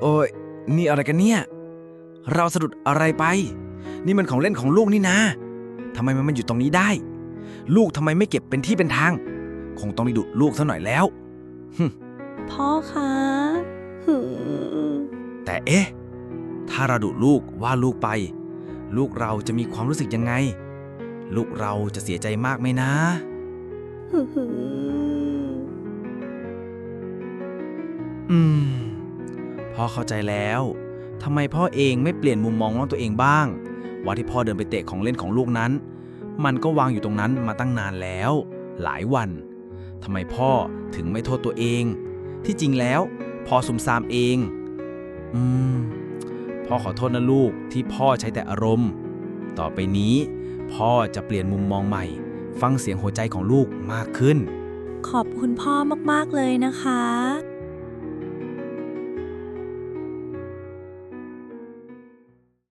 โอ้ยนี่อะไรกันเนี่ย เราสะดุดอะไรไป นี่มันของเล่นของลูกนี่นะทำไมมันมาอยู่ตรงนี้ได้ ลูกทำไมไม่เก็บเป็นที่เป็นทาง คงต้องได้ดุลูกซะหน่อยแล้วพ่อคะหืมแต่เอ๊ะ ถ้าเราดุลูกว่าลูกไป ลูกเราจะมีความรู้สึกยังไง ลูกเราจะเสียใจมากไหมนะหืมหืมอืม พ่อเข้าใจแล้วทำไมพ่อเองไม่เปลี่ยนมุมมองของตัวเองบ้าง ว่าที่พ่อเดินไปเตะของเล่นของลูกนั้น มันก็วางอยู่ตรงนั้นมาตั้งนานแล้ว หลายวันทำไมพ่อถึงไม่โทษตัวเอง ที่จริงแล้วพ่อซุมซามเอง อืม พ่อขอโทษนะลูกที่พ่อใช้แต่อารมณ์ ต่อไปนี้ พ่อจะเปลี่ยนมุมมองใหม่ ฟังเสียงหัวใจของลูกมากขึ้น ขอบคุณพ่อมากๆเลยนะคะ